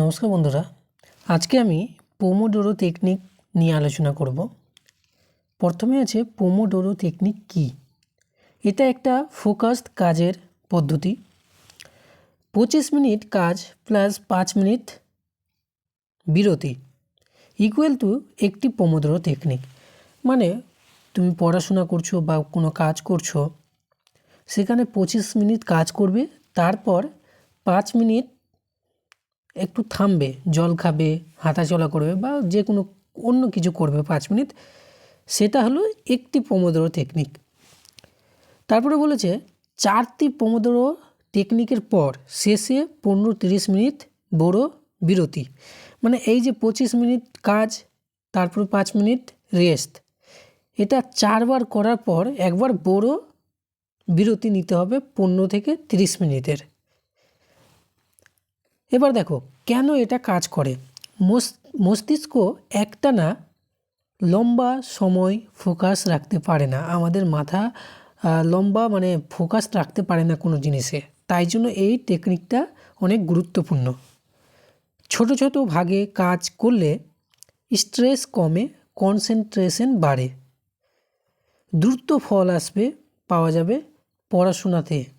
নমস্কার বন্ধুরা, আজকে আমি পোমোডোরো টেকনিক নিয়ে আলোচনা করব। প্রথমে আছে পোমোডোরো টেকনিক কি? এটা একটা ফোকাসড কাজের পদ্ধতি। পঁচিশ মিনিট কাজ প্লাস পাঁচ মিনিট বিরতি ইকুয়াল টু একটি পোমোডোরো টেকনিক মানে তুমি পড়াশোনা করছ বা কোনো কাজ করছ, সেখানে পঁচিশ মিনিট কাজ করবে, তারপর পাঁচ মিনিট একটু থামবে, জল খাবে, হাঁটাচলা করবে বা যে কোনো অন্য কিছু করবে পাঁচ মিনিট, সেটা হলো একটি পোমোদোরো টেকনিক তারপরে বলেছে, চারটি পোমোদোরো টেকনিকের পর শেষে পনেরো তিরিশ মিনিট বড় বিরতি। মানে এই যে পঁচিশ মিনিট কাজ, তারপর পাঁচ মিনিট রেস্ট এটা চারবার করার পর একবার বড় বিরতি নিতে হবে পনেরো থেকে তিরিশ মিনিটের। এবার দেখো, কেন এটা কাজ করে? মস- মস্তিষ্ক একটানা লম্বা সময় ফোকাস রাখতে পারে না। আমাদের মাথা লম্বা মানে ফোকাস রাখতে পারে না কোনো জিনিসে। তাই জন্য এই টেকনিকটা অনেক গুরুত্বপূর্ণ। ছোট ছোট ভাগে কাজ করলে স্ট্রেস কমে কনসেন্ট্রেশন বাড়ে। দ্রুত ফল আসবে, পাওয়া যাবে পড়াশোনাতে।